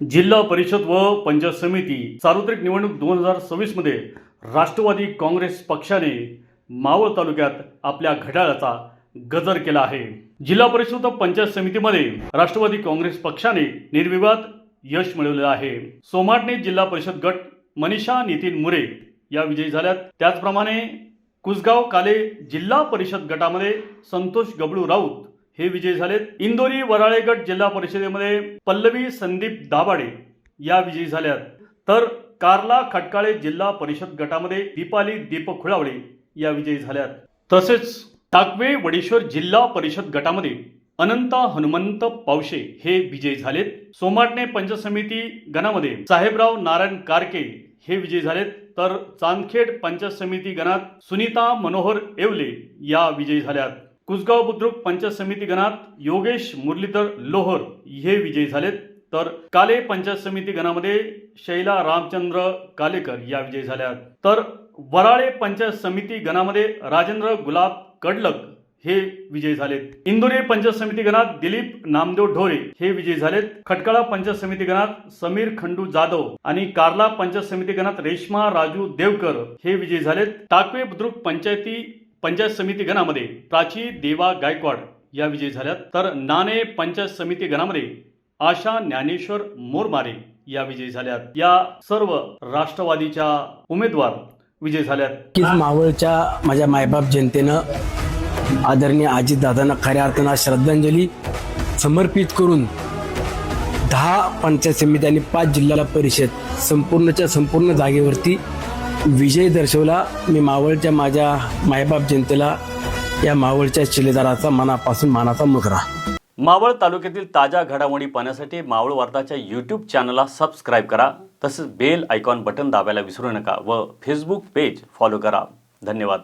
जिल्हा परिषद व पंचायत समिती सार्वत्रिक निवडणूक दोन हजार सव्वीसमध्ये राष्ट्रवादी काँग्रेस पक्षाने मावळ तालुक्यात आपल्या घड्याळाचा गजर केला आहे. जिल्हा परिषद व पंचायत समितीमध्ये राष्ट्रवादी काँग्रेस पक्षाने निर्विवाद यश मिळवलेलं आहे. सोमाटणे जिल्हा परिषद गट मनीषा नितीन मुरे या विजयी झाल्यात. त्याचप्रमाणे कुसगाव काले जिल्हा परिषद गटामध्ये संतोष गबळू राऊत हे विजयी झालेत. इंदोरी वराळेगड जिल्हा परिषदेमध्ये पल्लवी संदीप दाभाडे या विजयी झाल्यात. तर कार्ला खटकाळे जिल्हा परिषद गटामध्ये दीपाली दीपक खुळावळे या विजयी झाल्यात. तसेच टाकवे वडेश्वर जिल्हा परिषद गटामध्ये अनंता हनुमंत पावशे हे विजयी झालेत. सोमाटणे पंच समिती गणामध्ये साहेबराव नारायण कारके हे विजयी झालेत. तर चांदखेड पंचायत समिती गणात सुनीता मनोहर येवले या विजयी झाल्यात. कुसगाव बुद्रुक पंचायत समिती गणात योगेश मुरलीधर लोहर हे विजयी झालेत. तर काले पंचायत समिती गणामध्ये शैला रामचंद्र कालेकर या विजयी झाल्यात. तर वराळे पंचायत समिती गणामध्ये राजेंद्र गुलाब कडलक हे विजयी झालेत. इंदोरी पंचायत समिती गणात दिलीप नामदेव ढोरे हे विजयी झालेत. खटकाळा पंचायत समिती गणात समीर खंडू जाधव आणि कार्ला पंचायत समिती गणात रेश्मा राजू देवकर हे विजयी झालेत. टाकवे बुद्रुक पंचायती पंचायत समिती गणामध्ये प्राची देवा गायकवाड या विजयी झाल्यात. तर नाणे पंचायत समिती गणामध्ये आशा ज्ञानेश्वर मोरमारे या विजयी झाल्यात. या सर्व राष्ट्रवादीच्या उमेदवार विजयी झाल्यात. मावळच्या माझ्या मायबाप जनतेनं आदरणीय अजितदादांना खऱ्या अर्थानं श्रद्धांजली समर्पित करून दहा पंचायत समिती आणि पाच जिल्हा परिषद संपूर्णच्या संपूर्ण जागेवरती विजय दर्शवला. मी मावळच्या माझ्या मायबाप जनतेला या मावळच्या शिलेदाराचा मनापासून मानाचा मुजरा. मावळ तालुक्यातील ताज्या घडामोडी पाहण्यासाठी मावळ वार्ताच्या यूट्यूब चॅनलला सबस्क्राईब करा. तसेच बेल आयकॉन बटन दाबायला विसरू नका व फेसबुक पेज फॉलो करा. धन्यवाद.